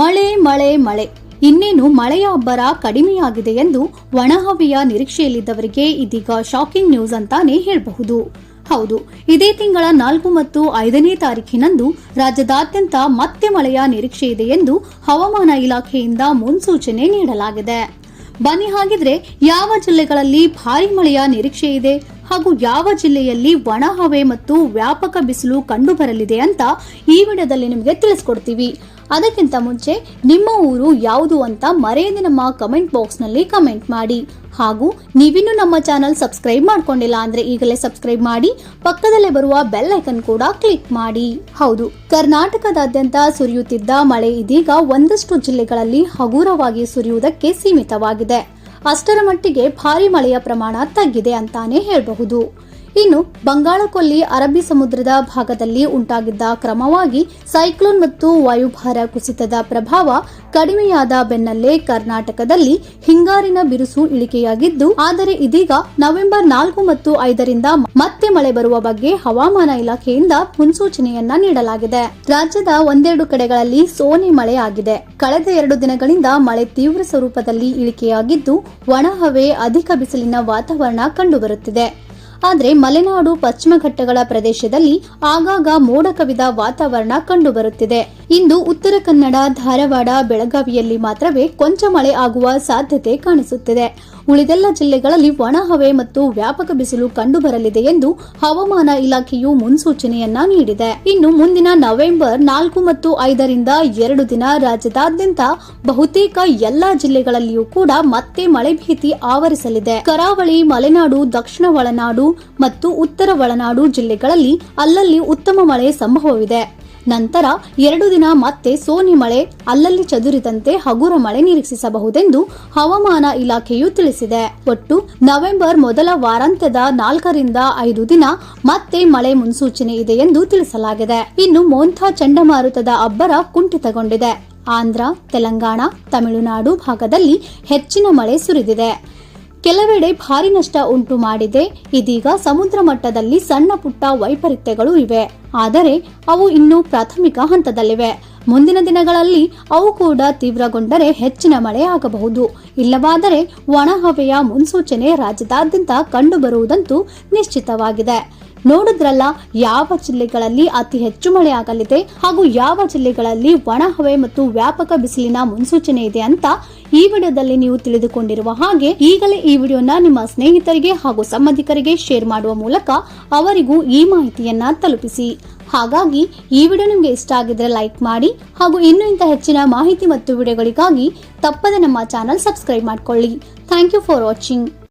ಮಳೆ ಮಳೆ ಮಳೆ. ಇನ್ನೇನು ಮಳೆಯ ಅಬ್ಬರ ಕಡಿಮೆಯಾಗಿದೆ ಎಂದು ಒಣಹವೆಯ ನಿರೀಕ್ಷೆಯಲ್ಲಿದ್ದವರಿಗೆ ಇದೀಗ ಶಾಕಿಂಗ್ ನ್ಯೂಸ್ ಅಂತಾನೆ ಹೇಳಬಹುದು. ಹೌದು, ಇದೇ ತಿಂಗಳ ನಾಲ್ಕು ಮತ್ತು ಐದನೇ ತಾರೀಖಿನಂದು ರಾಜ್ಯದಾದ್ಯಂತ ಮತ್ತೆ ಮಳೆಯ ನಿರೀಕ್ಷೆ ಇದೆ ಎಂದು ಹವಾಮಾನ ಇಲಾಖೆಯಿಂದ ಮುನ್ಸೂಚನೆ ನೀಡಲಾಗಿದೆ. ಬನ್ನಿ ಹಾಗಿದ್ರೆ ಯಾವ ಜಿಲ್ಲೆಗಳಲ್ಲಿ ಭಾರಿ ಮಳೆಯ ನಿರೀಕ್ಷೆ ಇದೆ? ಹಾಗೂ ಯಾವ ಜಿಲ್ಲೆಯಲ್ಲಿ ಒಣ ಹವೆ ಮತ್ತು ವ್ಯಾಪಕ ಬಿಸಿಲು ಕಂಡುಬರಲಿದೆ ಅಂತ ಈ ವಿಡಿಯೋದಲ್ಲಿ ನಿಮಗೆ ತಿಳಿಸ್ಕೊಡ್ತೀವಿ. ಅದಕ್ಕಿಂತ ಮುಂಚೆ ನಿಮ್ಮ ಊರು ಯಾವುದು ಅಂತ ಮರೆಯದೆ ನಮ್ಮ ಕಮೆಂಟ್ ಬಾಕ್ಸ್ನಲ್ಲಿ ಕಮೆಂಟ್ ಮಾಡಿ. ಹಾಗೂ ನೀವಿನ್ನೂ ನಮ್ಮ ಚಾನಲ್ ಸಬ್ಸ್ಕ್ರೈಬ್ ಮಾಡ್ಕೊಂಡಿಲ್ಲ ಅಂದ್ರೆ ಈಗಲೇ ಸಬ್ಸ್ಕ್ರೈಬ್ ಮಾಡಿ, ಪಕ್ಕದಲ್ಲೇ ಬರುವ ಬೆಲ್ ಐಕನ್ ಕೂಡ ಕ್ಲಿಕ್ ಮಾಡಿ. ಹೌದು, ಕರ್ನಾಟಕದಾದ್ಯಂತ ಸುರಿಯುತ್ತಿದ್ದ ಮಳೆ ಇದೀಗ ಒಂದಷ್ಟು ಜಿಲ್ಲೆಗಳಲ್ಲಿ ಹಗುರವಾಗಿ ಸುರಿಯುವುದಕ್ಕೆ ಸೀಮಿತವಾಗಿದೆ. ಅಷ್ಟರ ಮಟ್ಟಿಗೆ ಭಾರಿ ಮಳೆಯ ಪ್ರಮಾಣ ತಗ್ಗಿದೆ ಅಂತಾನೆ ಹೇಳಬಹುದು. ಇನ್ನು ಬಂಗಾಳಕೊಲ್ಲಿ ಅರಬ್ಬಿ ಸಮುದ್ರದ ಭಾಗದಲ್ಲಿ ಉಂಟಾಗಿದ್ದ ಕ್ರಮವಾಗಿ ಸೈಕ್ಲೋನ್ ಮತ್ತು ವಾಯುಭಾರ ಕುಸಿತದ ಪ್ರಭಾವ ಕಡಿಮೆಯಾದ ಬೆನ್ನಲ್ಲೇ ಕರ್ನಾಟಕದಲ್ಲಿ ಹಿಂಗಾರಿನ ಬಿರುಸು ಇಳಿಕೆಯಾಗಿದ್ದು, ಆದರೆ ಇದೀಗ ನವೆಂಬರ್ ನಾಲ್ಕು ಮತ್ತು ಐದರಿಂದ ಮತ್ತೆ ಮಳೆ ಬರುವ ಬಗ್ಗೆ ಹವಾಮಾನ ಇಲಾಖೆಯಿಂದ ಮುನ್ಸೂಚನೆಯನ್ನ ನೀಡಲಾಗಿದೆ. ರಾಜ್ಯದ ಒಂದೆರಡು ಕಡೆಗಳಲ್ಲಿ ಸೋನೆ ಮಳೆ ಆಗಿದೆ. ಕಳೆದ ಎರಡು ದಿನಗಳಿಂದ ಮಳೆ ತೀವ್ರ ಸ್ವರೂಪದಲ್ಲಿ ಇಳಿಕೆಯಾಗಿದ್ದು ಒಣಹವೆ ಅಧಿಕ ಬಿಸಿಲಿನ ವಾತಾವರಣ ಕಂಡುಬರುತ್ತಿದೆ. ಆದರೆ ಮಲೆನಾಡು ಪಶ್ಚಿಮ ಘಟ್ಟಗಳ ಪ್ರದೇಶದಲ್ಲಿ ಆಗಾಗ ಮೋಡ ಕವಿದ ವಾತಾವರಣ ಕಂಡುಬರುತ್ತಿದೆ. ಇಂದು ಉತ್ತರ ಕನ್ನಡ, ಧಾರವಾಡ, ಬೆಳಗಾವಿಯಲ್ಲಿ ಮಾತ್ರವೇ ಕೊಂಚ ಮಳೆ ಆಗುವ ಸಾಧ್ಯತೆ ಕಾಣಿಸುತ್ತಿದೆ. ಉಳಿದೆಲ್ಲ ಜಿಲ್ಲೆಗಳಲ್ಲಿ ಒಣಹವೆ ಮತ್ತು ವ್ಯಾಪಕ ಬಿಸಿಲು ಕಂಡುಬರಲಿದೆ ಎಂದು ಹವಾಮಾನ ಇಲಾಖೆಯು ಮುನ್ಸೂಚನೆಯನ್ನ ನೀಡಿದೆ. ಇನ್ನು ಮುಂದಿನ ನವೆಂಬರ್ ನಾಲ್ಕು ಮತ್ತು ಐದರಿಂದ ಎರಡು ದಿನ ರಾಜ್ಯದಾದ್ಯಂತ ಬಹುತೇಕ ಎಲ್ಲಾ ಜಿಲ್ಲೆಗಳಲ್ಲಿಯೂ ಕೂಡ ಮತ್ತೆ ಮಳೆ ಭೀತಿ ಆವರಿಸಲಿದೆ. ಕರಾವಳಿ, ಮಲೆನಾಡು, ದಕ್ಷಿಣ ಒಳನಾಡು ಮತ್ತು ಉತ್ತರ ಒಳನಾಡು ಜಿಲ್ಲೆಗಳಲ್ಲಿ ಅಲ್ಲಲ್ಲಿ ಉತ್ತಮ ಮಳೆ ಸಂಭವವಿದೆ. ನಂತರ ಎರಡು ದಿನ ಮತ್ತೆ ಸೋನಿ ಮಳೆ, ಅಲ್ಲಲ್ಲಿ ಚದುರಿದಂತೆ ಹಗುರ ಮಳೆ ನಿರೀಕ್ಷಿಸಬಹುದೆಂದು ಹವಾಮಾನ ಇಲಾಖೆಯು ತಿಳಿಸಿದೆ. ಒಟ್ಟು ನವೆಂಬರ್ ಮೊದಲ ವಾರಾಂತ್ಯದ ನಾಲ್ಕರಿಂದ ಐದು ದಿನ ಮತ್ತೆ ಮಳೆ ಮುನ್ಸೂಚನೆ ಇದೆ ಎಂದು ತಿಳಿಸಲಾಗಿದೆ. ಇನ್ನು ಮೋಂಥಾ ಚಂಡಮಾರುತದ ಅಬ್ಬರ ಕುಂಠಿತಗೊಂಡಿದೆ. ಆಂಧ್ರ, ತೆಲಂಗಾಣ, ತಮಿಳುನಾಡು ಭಾಗದಲ್ಲಿ ಹೆಚ್ಚಿನ ಮಳೆ ಸುರಿದಿದೆ. ಕೆಲವೆಡೆ ಭಾರಿ ನಷ್ಟ ಉಂಟು ಮಾಡಿದೆ. ಇದೀಗ ಸಮುದ್ರ ಮಟ್ಟದಲ್ಲಿ ಸಣ್ಣ ಪುಟ್ಟ ವೈಪರೀತ್ಯಗಳು ಇವೆ. ಆದರೆ ಅವು ಇನ್ನೂ ಪ್ರಾಥಮಿಕ ಹಂತದಲ್ಲಿವೆ. ಮುಂದಿನ ದಿನಗಳಲ್ಲಿ ಅವು ಕೂಡ ತೀವ್ರಗೊಂಡರೆ ಹೆಚ್ಚಿನ ಮಳೆ ಆಗಬಹುದು. ಇಲ್ಲವಾದರೆ ಒಣಹವೆಯ ಮುನ್ಸೂಚನೆ ರಾಜ್ಯದಾದ್ಯಂತ ಕಂಡುಬರುವುದಂತೂ ನಿಶ್ಚಿತವಾಗಿದೆ. ನೋಡಿದ್ರಲ್ಲ, ಯಾವ ಜಿಲ್ಲೆಗಳಲ್ಲಿ ಅತಿ ಹೆಚ್ಚು ಮಳೆ ಆಗಲಿದೆ ಹಾಗೂ ಯಾವ ಜಿಲ್ಲೆಗಳಲ್ಲಿ ಒಣಹವೆ ಮತ್ತು ವ್ಯಾಪಕ ಬಿಸಿಲಿನ ಮುನ್ಸೂಚನೆ ಇದೆ ಅಂತ ಈ ವಿಡಿಯೋದಲ್ಲಿ ನೀವು ತಿಳಿದುಕೊಂಡಿರುವ ಹಾಗೆ ಈಗಲೇ ಈ ವಿಡಿಯೋನ ನಿಮ್ಮ ಸ್ನೇಹಿತರಿಗೆ ಹಾಗೂ ಸಂಬಂಧಿಕರಿಗೆ ಶೇರ್ ಮಾಡುವ ಮೂಲಕ ಅವರಿಗೂ ಈ ಮಾಹಿತಿಯನ್ನ ತಲುಪಿಸಿ. ಹಾಗಾಗಿ ಈ ವಿಡಿಯೋ ನಿಮಗೆ ಇಷ್ಟ ಆಗಿದ್ರೆ ಲೈಕ್ ಮಾಡಿ ಹಾಗೂ ಇನ್ನು ಇಂಥ ಹೆಚ್ಚಿನ ಮಾಹಿತಿ ಮತ್ತು ವಿಡಿಯೋಗಳಿಗಾಗಿ ತಪ್ಪದೆ ನಮ್ಮ ಚಾನಲ್ ಸಬ್ಸ್ಕ್ರೈಬ್ ಮಾಡ್ಕೊಳ್ಳಿ. Thank you for watching.